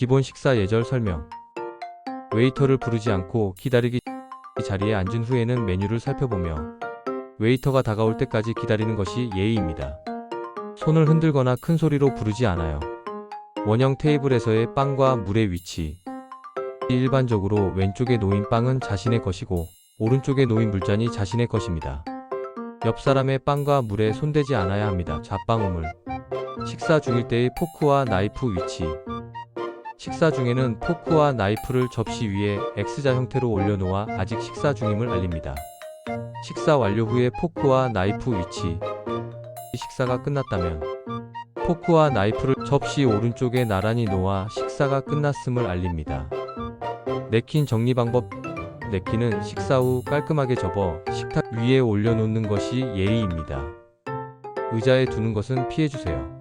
기본 식사 예절 설명. 웨이터를 부르지 않고 기다리기 자리에 앉은 후에는 메뉴를 살펴보며 웨이터가 다가올 때까지 기다리는 것이 예의입니다. 손을 흔들거나 큰 소리로 부르지 않아요. 원형 테이블에서의 빵과 물의 위치. 일반적으로 왼쪽에 놓인 빵은 자신의 것이고 오른쪽에 놓인 물잔이 자신의 것입니다. 옆 사람의 빵과 물에 손대지 않아야 합니다. 좌빵 우물. 식사 중일 때의 포크와 나이프 위치. 식사 중에는 포크와 나이프를 접시 위에 X자 형태로 올려놓아 아직 식사 중임을 알립니다. 식사 완료 후에 포크와 나이프 위치. 식사가 끝났다면 포크와 나이프를 접시 오른쪽에 나란히 놓아 식사가 끝났음을 알립니다. 냅킨 정리 방법 냅킨은 식사 후 깔끔하게 접어 식탁 위에 올려놓는 것이 예의입니다. 의자에 두는 것은 피해주세요.